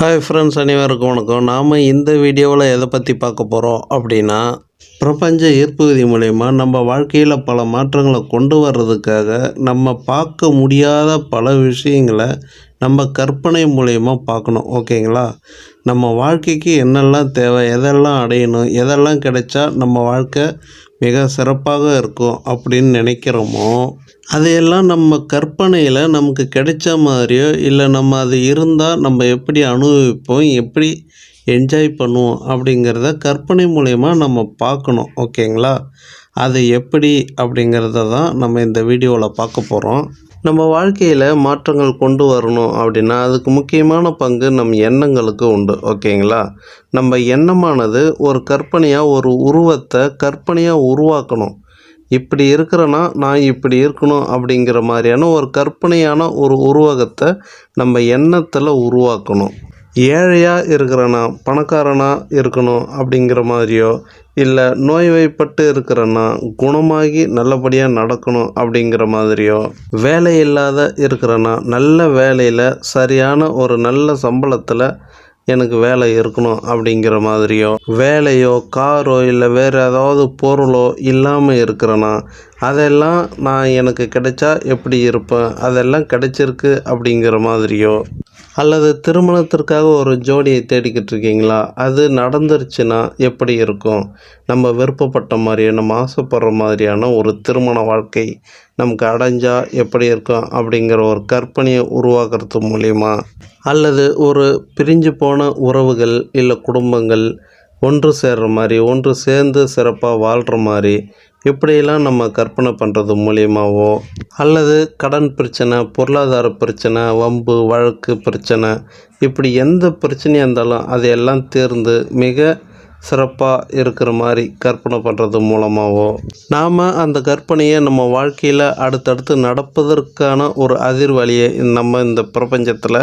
Hi friends அனைவருக்கும் வணக்கம். நாம் இந்த வீடியோவில் எதை பற்றி பார்க்க போகிறோம் அப்படின்னா பிரபஞ்ச ஈர்ப்பு விதி மூலயமா நம்ம வாழ்க்கையில் பல மாற்றங்களை கொண்டு வர்றதுக்காக நம்ம பார்க்க முடியாத பல விஷயங்களை நம்ம கற்பனை மூலயமா பார்க்கணும். ஓகேங்களா நம்ம வாழ்க்கைக்கு என்னெல்லாம் தேவை எதெல்லாம் அடையணும் எதெல்லாம் கிடைச்சா நம்ம வாழ்க்கை மிக சிறப்பாக இருக்கும் அப்படின்னு நினைக்கிறோமோ அதையெல்லாம் நம்ம கற்பனையில் நமக்கு கிடைச்ச மாதிரியோ இல்லை நம்ம அது இருந்தால் நம்ம எப்படி அனுபவிப்போம் எப்படி என்ஜாய் பண்ணுவோம் அப்படிங்கிறத கற்பனை மூலயமா நம்ம பார்க்கணும் ஓகேங்களா அது எப்படி அப்படிங்கிறத தான் நம்ம இந்த வீடியோவில் பார்க்க போகிறோம் நம்ம வாழ்க்கையில் மாற்றங்கள் கொண்டு வரணும் அப்படின்னா அதுக்கு முக்கியமான பங்கு நம் எண்ணங்களுக்கு உண்டு ஓகேங்களா? நம்ம எண்ணமானது ஒரு கற்பனையாக ஒரு உருவத்தை கற்பனையாக உருவாக்கணும். இப்படி இருக்கிறேன்னா நான் இப்படி இருக்கணும் அப்படிங்கிற மாதிரியான ஒரு கற்பனையான ஒரு உருவகத்தை நம்ம எண்ணத்தில் உருவாக்கணும். ஏழையாக இருக்கிறனா பணக்காரனாக இருக்கணும் அப்படிங்கிற மாதிரியோ இல்லை நோய்வாய்ப்பட்டு இருக்கிறேன்னா குணமாகி நல்லபடியாக நடக்கணும் அப்படிங்கிற மாதிரியோ வேலை இல்லாத இருக்கிறேன்னா நல்ல வேலையில் சரியான ஒரு நல்ல சம்பளத்தில் எனக்கு வேலை இருக்கணும் அப்படிங்கிற மாதிரியோ வேலையோ காரோ இல்லை வேறு ஏதாவது பொருளோ இல்லாமல் இருக்கிறேன்னா அதெல்லாம் நான் எனக்கு கிடைச்சா எப்படி இருப்பேன்? அதெல்லாம் கிடைச்சிருக்கு அப்படிங்கிற மாதிரியோ அல்லது திருமணத்திற்காக ஒரு ஜோடியை தேடிக்கிட்டு இருக்கீங்களா அது நடந்துருச்சுன்னா எப்படி இருக்கும்? நம்ம விருப்பப்பட்ட மாதிரியே நம்ம ஆசைப்படுற மாதிரியான ஒரு திருமண வாழ்க்கை நமக்கு அடைஞ்சால் எப்படி இருக்கும்? அப்படிங்கிற ஒரு கற்பனையை உருவாக்குறது மூலிமா அல்லது ஒரு பிரிஞ்சு போன உறவுகள் இல்லை குடும்பங்கள் ஒன்று சேர்கிற மாதிரி ஒன்று சேர்ந்து சிறப்பாக வாழ்கிற மாதிரி இப்படியெல்லாம் நம்ம கற்பனை பண்ணுறது மூலியமாகவோ அல்லது கடன் பிரச்சனை பொருளாதார பிரச்சனை வம்பு வழக்கு பிரச்சனை இப்படி எந்த பிரச்சனையாக இருந்தாலும் அதையெல்லாம் தேர்ந்து மிக சிறப்பாக இருக்கிற மாதிரி கற்பனை பண்ணுறது மூலமாகவோ நாம் அந்த கற்பனையை நம்ம வாழ்க்கையில் அடுத்தடுத்து நடப்பதற்கான ஒரு அதிர்வலியை நம்ம இந்த பிரபஞ்சத்தில்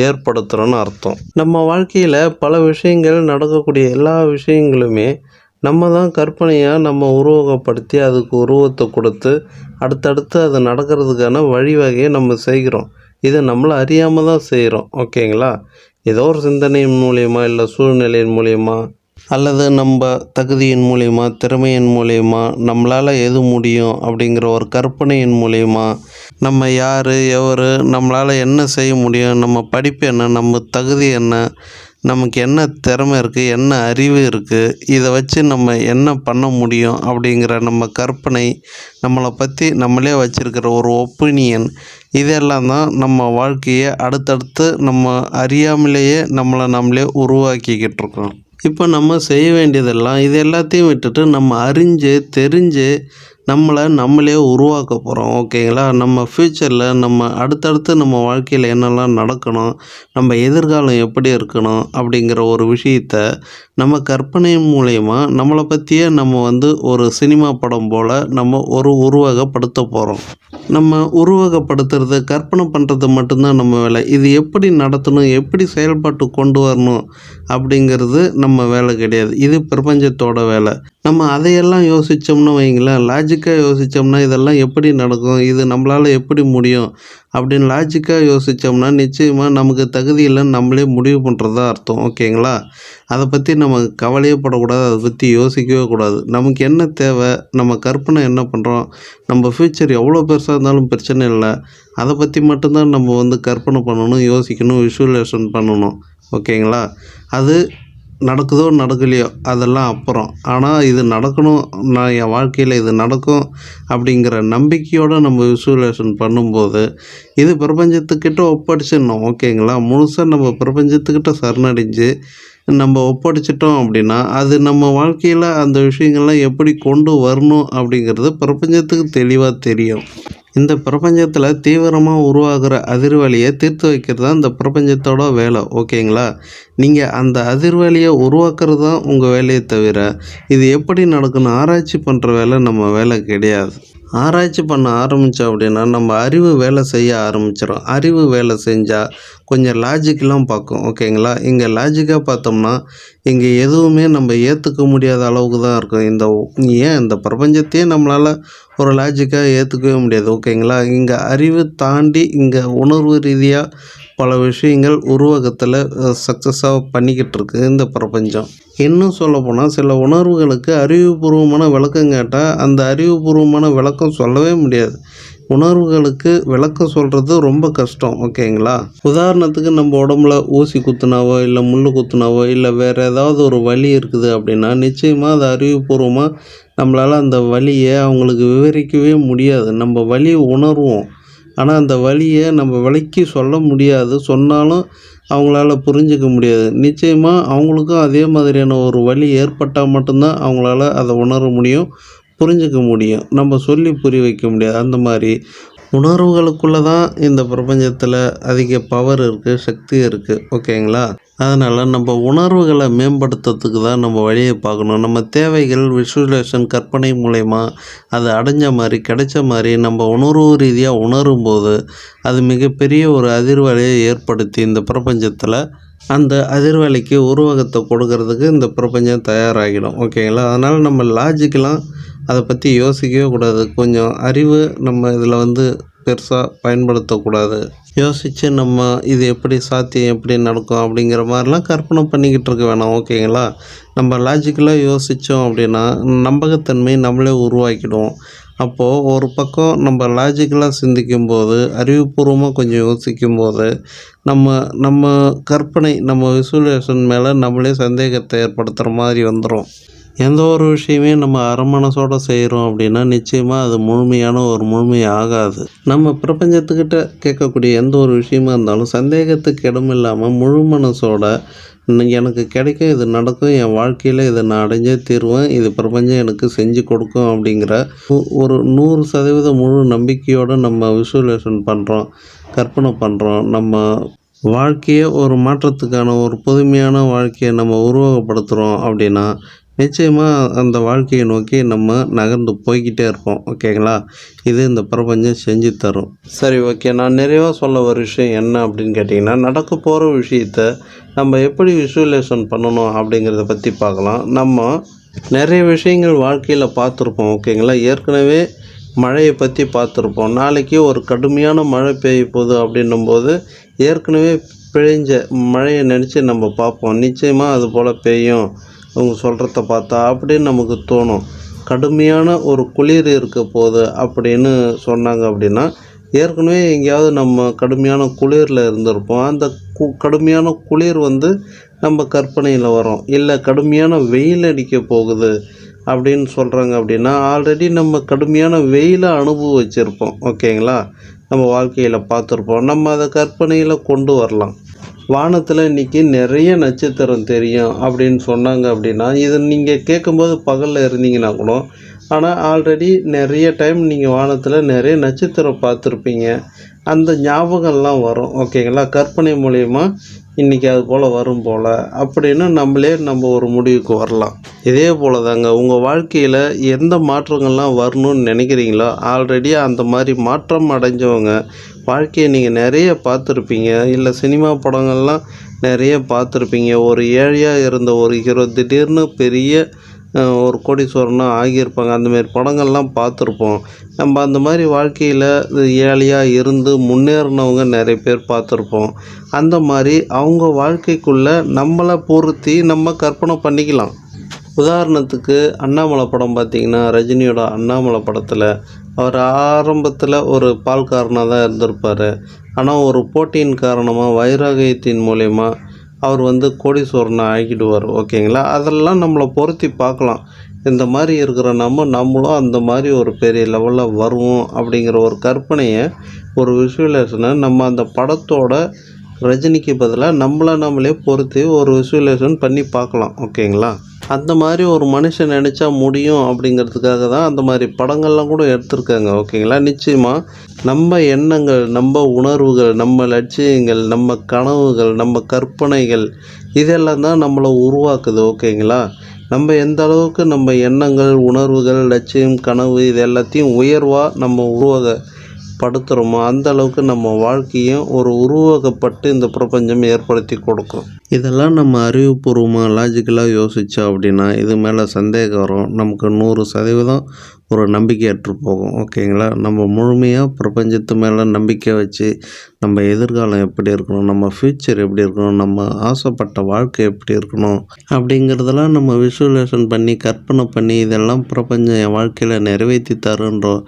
ஏற்படுத்துகிறோன்னு அர்த்தம். நம்ம வாழ்க்கையில் பல விஷயங்கள் நடக்கக்கூடிய எல்லா விஷயங்களுமே நம்ம தான் கற்பனையாக நம்ம உருவகப்படுத்தி அதுக்கு உருவத்தை கொடுத்து அடுத்தடுத்து அது நடக்கிறதுக்கான வழிவகையை நம்ம செய்கிறோம். இதை நம்மளை அறியாமல் தான் செய்கிறோம். ஓகேங்களா? ஏதோ ஒரு சிந்தனையின் மூலியமாக இல்லை சூழ்நிலையின் மூலியமா அல்லது நம்ம தகுதியின் மூலியமா திறமையின் மூலியமா நம்மளால் எது முடியும் அப்படிங்கிற ஒரு கற்பனையின் மூலியமா நம்ம யார் எவர் நம்மளால் என்ன செய்ய முடியும் நம்ம படிப்பு என்ன நம்ம தகுதி என்ன நமக்கு என்ன திறமை இருக்குது என்ன அறிவு இருக்குது இதை வச்சு நம்ம என்ன பண்ண முடியும் அப்படிங்கிற நம்ம கற்பனை நம்மளை பற்றி நம்மளே வச்சுருக்கிற ஒரு ஒப்பீனியன் இதெல்லாம் தான் நம்ம வாழ்க்கையை அடுத்தடுத்து நம்ம அறியாமலேயே நம்மளை நம்மளே உருவாக்கிக்கிட்டு இருக்கோம் இப்போ நம்ம செய்ய வேண்டியதெல்லாம் இது எல்லாத்தையும் விட்டுட்டு நம்ம அறிஞ்சு தெரிஞ்சு நம்மளை நம்மளே உருவாக்க போகிறோம் ஓகேங்களா? நம்ம ஃப்யூச்சரில் நம்ம அடுத்தடுத்து நம்ம வாழ்க்கையில் என்னெல்லாம் நடக்கணும் நம்ம எதிர்காலம் எப்படி இருக்கணும் அப்படிங்கிற ஒரு விஷயத்த நம்ம கற்பனை மூலயமா நம்மளை பற்றியே நம்ம வந்து ஒரு சினிமா படம் போல் நம்ம ஒரு உருவகப்படுத்த போகிறோம் நம்ம உருவகப்படுத்துறது கற்பனை பண்ணுறது மட்டும்தான் நம்ம வேலை. இது எப்படி நடத்தணும் எப்படி செயல்பாட்டு கொண்டு வரணும் அப்படிங்கிறது நம்ம வேலை கிடையாது. இது பிரபஞ்சத்தோட வேலை. நம்ம அதையெல்லாம் யோசித்தோம்னு வைங்களேன் லாஜிக்காக யோசித்தோம்னா இதெல்லாம் எப்படி நடக்கும் இது நம்மளால் எப்படி முடியும் அப்படின்னு லாஜிக்காக யோசித்தோம்னா நிச்சயமாக நமக்கு தகுதி இல்லைன்னு நம்மளே முடிவு பண்ணுறதா அர்த்தம் ஓகேங்களா? அதை பற்றி நம்ம கவலையே படக்கூடாது அதை பற்றி யோசிக்கவே கூடாது. நமக்கு என்ன தேவை நம்ம கற்பனை என்ன பண்ணுறோம் நம்ம ஃப்யூச்சர் எவ்வளோ பெருசாக இருந்தாலும் பிரச்சனை இல்லை. அதை பற்றி மட்டும்தான் நம்ம வந்து கற்பனை பண்ணணும் யோசிக்கணும் விஷுவலேஷன் பண்ணணும் ஓகேங்களா? அது நடக்குதோ நடக்கலையோ அதெல்லாம் அப்புறம். ஆனால் இது நடக்கணும் நான் என் வாழ்க்கையில் இது நடக்கும் அப்படிங்கிற நம்பிக்கையோடு நம்ம விசுவலேஷன் பண்ணும்போது இது பிரபஞ்சத்துக்கிட்ட ஒப்படைச்சிடணும் ஓகேங்களா? முழுசாக நம்ம பிரபஞ்சத்துக்கிட்ட சரணடைஞ்சு நம்ம ஒப்படைச்சிட்டோம் அப்படின்னா அது நம்ம வாழ்க்கையில் அந்த விஷயங்கள்லாம் எப்படி கொண்டு வரணும் அப்படிங்கிறது பிரபஞ்சத்துக்கு தெளிவாக தெரியும். இந்த பிரபஞ்சத்தில் தீவிரமாக உருவாகிற அதிர்வலியை தீர்த்து வைக்கிறது தான் இந்த பிரபஞ்சத்தோட வேலை ஓகேங்களா? நீங்கள் அந்த அதிர்வலியை உருவாக்குறது தான் உங்கள் வேலையை தவிர இது எப்படி நடக்குன்னு ஆராய்ச்சி பண்ணுற வேலை நம்ம வேலை கிடையாது. ஆராய்ச்சி பண்ண ஆரம்பித்தோம் அப்படின்னா நம்ம அறிவு வேலை செய்ய ஆரம்பிச்சிடும் அறிவு வேலை செஞ்சால் கொஞ்சம் லாஜிக்கெலாம் பார்க்கும் ஓகேங்களா இங்கே லாஜிக்காக பார்த்தோம்னா இங்கே எதுவுமே நம்ம ஏற்றுக்க முடியாத அளவுக்கு தான் இருக்கும். இந்த ஏன் இந்த பிரபஞ்சத்தையே நம்மளால் ஒரு லாஜிக்காக ஏற்றுக்கவே முடியாது ஓகேங்களா இங்கே அறிவு தாண்டி இங்கே உணர்வு ரீதியாக பல விஷயங்கள் உருவகத்தில் சக்ஸஸாக பண்ணிக்கிட்டு இருக்கு இந்த பிரபஞ்சம். இன்னும் சொல்லப்போனால் சில உணர்வுகளுக்கு அறிவுபூர்வமான விளக்கம் கேட்டால் அந்த அறிவுபூர்வமான விளக்கம் சொல்லவே முடியாது. உணர்வுகளுக்கு விளக்கம் சொல்கிறது ரொம்ப கஷ்டம் ஓகேங்களா? உதாரணத்துக்கு நம்ம உடம்புல ஊசி குத்துனாவோ இல்லை முள் குத்துனாவோ இல்லை வேறு ஏதாவது ஒரு வலி இருக்குது அப்படின்னா நிச்சயமாக அது அறிவுபூர்வமாக நம்மளால் அந்த வலியை அவங்களுக்கு விவரிக்கவே முடியாது. நம்ம வழி உணர்வோம். ஆனால் அந்த வழியை நம்ம விளக்கி சொல்ல முடியாது. சொன்னாலும் அவங்களால புரிஞ்சிக்க முடியாது. நிச்சயமாக அவங்களுக்கும் அதே மாதிரியான ஒரு வலி ஏற்பட்டால் மட்டும்தான் அவங்களால அதை உணர முடியும். புரிஞ்சிக்க முடியும். நம்ம சொல்லி புரிய வைக்க முடியாது. அந்த மாதிரி உணர்வுகளுக்குள்ளே தான் இந்த பிரபஞ்சத்தில் அதிக பவர் இருக்குது சக்தி இருக்குது ஓகேங்களா? அதனால் நம்ம உணர்வுகளை மேம்படுத்துறதுக்கு தான் நம்ம வழியை பார்க்கணும். நம்ம தேவைகள் விஷுவலேஷன் கற்பனை மூலயமா அது அடைஞ்ச மாதிரி கிடைச்ச மாதிரி நம்ம உணர்வு ரீதியாக உணரும்போது அது மிகப்பெரிய ஒரு அதிர்வலையை ஏற்படுத்தி இந்த பிரபஞ்சத்தில் அந்த அதிர்வலைக்கு உருவகத்தை கொடுக்கறதுக்கு இந்த பிரபஞ்சம் தயாராகிடும். ஓகேங்களா? அதனால் நம்ம லாஜிக்கெலாம் அதை பற்றி யோசிக்கவே கூடாது. கொஞ்சம் அறிவு நம்ம இதில் வந்து பெருசாக பயன்படுத்தக்கூடாது. யோசித்து நம்ம இது எப்படி சாத்தியம் எப்படி நடக்கும் அப்படிங்கிற மாதிரிலாம் கற்பனை பண்ணிக்கிட்டு இருக்க வேணாம் ஓகேங்களா? நம்ம லாஜிக்கலாக யோசித்தோம் அப்படின்னா நம்பகத்தன்மை நம்மளே உருவாக்கிடுவோம். அப்போது ஒரு பக்கம் நம்ம லாஜிக்கலாக சிந்திக்கும் போது அறிவுபூர்வமாக கொஞ்சம் யோசிக்கும்போது நம்ம நம்ம கற்பனை நம்ம விசுவலேஷன் மேலே நம்மளே சந்தேகத்தை ஏற்படுத்துகிற மாதிரி வந்துடும் எந்த ஒரு விஷயமே நம்ம அரைமனசோட செய்கிறோம் அப்படின்னா நிச்சயமாக அது முழுமையான ஒரு முழுமை ஆகாது நம்ம பிரபஞ்சத்துக்கிட்ட கேட்கக்கூடிய எந்த ஒரு விஷயமா இருந்தாலும் சந்தேகத்துக்கு இடம் இல்லாமல் முழு மனசோட எனக்கு கிடைக்கும் இது நடக்கும் என் வாழ்க்கையில் இதை நான் அடைஞ்சே தீருவேன் இது பிரபஞ்சம் எனக்கு செஞ்சு கொடுக்கும் அப்படிங்கிற ஒரு நூறு சதவீத முழு நம்பிக்கையோடு நம்ம விசுவலேஷன் பண்ணுறோம் கற்பனை பண்ணுறோம் நம்ம வாழ்க்கையை ஒரு மாற்றத்துக்கான ஒரு புதுமையான வாழ்க்கையை நம்ம உருவகப்படுத்துகிறோம் அப்படின்னா நிச்சயமாக அந்த வாழ்க்கையை நோக்கி நம்ம நகர்ந்து போய்கிட்டே இருப்போம் ஓகேங்களா இது இந்த பிரபஞ்சம் செஞ்சு தரும். சரி ஓகே நான் நிறைவாக சொல்ல ஒரு விஷயம் என்ன அப்படின்னு கேட்டிங்கன்னா நடக்க போகிற விஷயத்த நம்ம எப்படி விஷுவலேஷன் பண்ணணும் அப்படிங்கிறத பற்றி பார்க்கலாம். நம்ம நிறைய விஷயங்கள் வாழ்க்கையில் பார்த்துருப்போம் ஓகேங்களா ஏற்கனவே மழையை பற்றி பார்த்துருப்போம். நாளைக்கு ஒரு கடுமையான மழை பெய்ய போகுது அப்படின்னும்போது ஏற்கனவே பிழைஞ்ச மழையை நினச்சி நம்ம பார்ப்போம். நிச்சயமாக அது போல் பெய்யும். அவங்க சொல்கிறத பார்த்தா அப்படின்னு நமக்கு தோணும். கடுமையான ஒரு குளிர் இருக்க போகுது அப்படின்னு சொன்னாங்க அப்படின்னா ஏற்கனவே எங்கேயாவது நம்ம கடுமையான குளிரில் இருந்திருப்போம். அந்த கு கடுமையான குளிர் வந்து நம்ம கற்பனையில் வரும். இல்லை கடுமையான வெயில் அடிக்க போகுது அப்படின்னு சொல்கிறாங்க அப்படின்னா ஆல்ரெடி நம்ம கடுமையான வெயிலை அனுபவிச்சிருப்போம். ஓகேங்களா? நம்ம வாழ்க்கையில் பார்த்துருப்போம். நம்ம அதை கற்பனையில் கொண்டு வரலாம். வானத்தில் இன்றைக்கி நிறைய நட்சத்திரம் தெரியும் அப்படின்னு சொன்னாங்க அப்படின்னா இது நீங்கள் கேட்கும்போது பகலில் இருந்தீங்கன்னா கூட ஆனால் ஆல்ரெடி நிறைய டைம் நீங்கள் வானத்தில் நிறைய நட்சத்திரம் பார்த்துருப்பீங்க. அந்த ஞாபகம்லாம் வரும் ஓகேங்களா கற்பனை மூலயமா இன்றைக்கி அது போல் வரும் போல் அப்படின்னு நம்மளே நம்ம ஒரு முடிவுக்கு வரலாம். இதே போல் தாங்க உங்கள் வாழ்க்கையில் எந்த மாற்றங்கள்லாம் வரணும்னு நினைக்கிறீங்களோ ஆல்ரெடி அந்த மாதிரி மாற்றம் அடைஞ்சவங்க வாழ்க்கையை நீங்கள் நிறைய பார்த்துருப்பீங்க. இல்லை சினிமா படங்கள்லாம் நிறைய பார்த்துருப்பீங்க. ஒரு ஏழையாக இருந்த ஒரு ஹீரோ திடீர்னு பெரிய ஒரு கோடீஸ்வரனாக ஆகியிருப்பாங்க. அந்தமாரி படங்கள்லாம் பார்த்துருப்போம். நம்ம அந்த மாதிரி வாழ்க்கையில் ஏழையாக இருந்து முன்னேறினவங்க நிறைய பேர் பார்த்துருப்போம். அந்த மாதிரி அவங்க வாழ்க்கைக்குள்ளே நம்மளை பொருத்தி நம்ம கற்பனை பண்ணிக்கலாம். உதாரணத்துக்கு அண்ணாமலை படம் பார்த்திங்கன்னா ரஜினியோட அண்ணாமலை படத்தில் அவர் ஆரம்பத்தில் ஒரு பால்காரனாக தான் இருந்திருப்பார். ஆனால் ஒரு போட்டியின் காரணமாக வைராகியத்தின் மூலயமா அவர் வந்து கோடீஸ்வரனை ஆக்கிடுவார் ஓகேங்களா? அதெல்லாம் நம்மளை பொருத்தி பார்க்கலாம். இந்த மாதிரி இருக்கிற நம்ம நம்மளும் அந்த மாதிரி ஒரு பெரிய லெவலில் வருவோம் அப்படிங்கிற ஒரு கற்பனையை ஒரு விஷுவலேஷனை நம்ம அந்த படத்தோட ரஜினிக்கு பதிலாக நம்மளை நம்மளே பொறுத்து ஒரு விசுவலேஷன் பண்ணி பார்க்கலாம் ஓகேங்களா? அந்த மாதிரி ஒரு மனுஷன் நினச்சா முடியும் அப்படிங்கிறதுக்காக தான் அந்த மாதிரி படங்கள்லாம் கூட எடுத்திருக்காங்க ஓகேங்களா? நிச்சயமாக நம்ம எண்ணங்கள் நம்ம உணர்வுகள் நம்ம லட்சியங்கள் நம்ம கனவுகள் நம்ம கற்பனைகள் இதெல்லாம் தான் நம்மளை உருவாக்குது ஓகேங்களா? நம்ம எந்த அளவுக்கு நம்ம எண்ணங்கள் உணர்வுகள் லட்சியம் கனவு இது எல்லாத்தையும் உயர்வாக நம்ம உருவாக படுத்துகிறோமோ அந்த அளவுக்கு நம்ம வாழ்க்கையும் ஒரு உருவகப்பட்டு இந்த பிரபஞ்சம் ஏற்படுத்தி கொடுக்கும். இதெல்லாம் நம்ம அறிவுபூர்வமாக லாஜிக்கலாக யோசித்தோம் அப்படின்னா இது மேலே சந்தேகம் வரும். நமக்கு நூறு சதவீதம் ஒரு நம்பிக்கையற்று போகும். ஓகேங்களா நம்ம முழுமையாக பிரபஞ்சத்து மேலே நம்பிக்கை வச்சு நம்ம எதிர்காலம் எப்படி இருக்கணும் நம்ம ஃப்யூச்சர் எப்படி இருக்கணும் நம்ம ஆசைப்பட்ட வாழ்க்கை எப்படி இருக்கணும் அப்படிங்கிறதெல்லாம் நம்ம விஷுவலேஷன் பண்ணி கற்பனை பண்ணி இதெல்லாம் பிரபஞ்சம் என் வாழ்க்கையில் நிறைவேற்றி தருன்றோம்.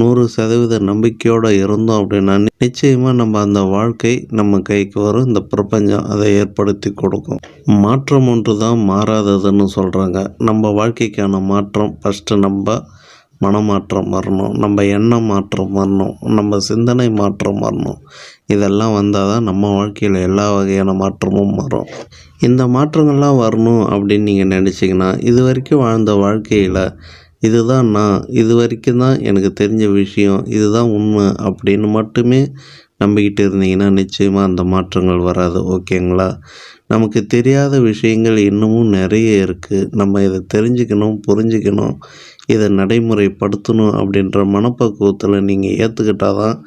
நூறு சதவீத நம்பிக்கையோடு இருந்தோம் அப்படின்னா நிச்சயமாக நம்ம அந்த வாழ்க்கை நம்ம கைக்கு வரும். இந்த பிரபஞ்சம் அதை ஏற்படுத்தி கொடுக்கும். மாற்றம் ஒன்று தான் மாறாததுன்னு சொல்கிறாங்க நம்ம வாழ்க்கைக்கான மாற்றம் ஃபஸ்ட்டு நம்ம மனமாற்றம் வரணும். நம்ம எண்ணம் மாற்றம் வரணும். நம்ம சிந்தனை மாற்றம் வரணும். இதெல்லாம் வந்தால் தான் நம்ம வாழ்க்கையில் எல்லா வகையான மாற்றமும் வரும். இந்த மாற்றங்கள்லாம் வரணும் அப்படின்னு நீங்கள் நினச்சிங்கன்னா இது வரைக்கும் வாழ்ந்த வாழ்க்கையில் இதுதான் நான். இது வரைக்கும் தான் எனக்கு தெரிஞ்ச விஷயம். இதுதான் உண்மை அப்படின்னு மட்டுமே நம்பிக்கிட்டு இருந்தீங்கன்னா நிச்சயமாக அந்த மாற்றங்கள் வராது. ஓகேங்களா? நமக்கு தெரியாத விஷயங்கள் இன்னமும் நிறைய இருக்குது நம்ம இதை தெரிஞ்சுக்கணும் புரிஞ்சுக்கணும் இதை நடைமுறைப்படுத்தணும் அப்படின்ற மனப்பக்குவத்தில் நீங்கள் ஏற்றுக்கிட்டால் தான்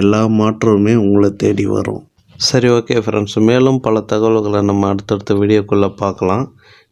எல்லா மாற்றமுமே உங்களை தேடி வரும். சரி ஓகே ஃப்ரெண்ட்ஸ் மேலும் பல தகவல்களை நம்ம அடுத்தடுத்த வீடியோக்குள்ளே பார்க்கலாம்.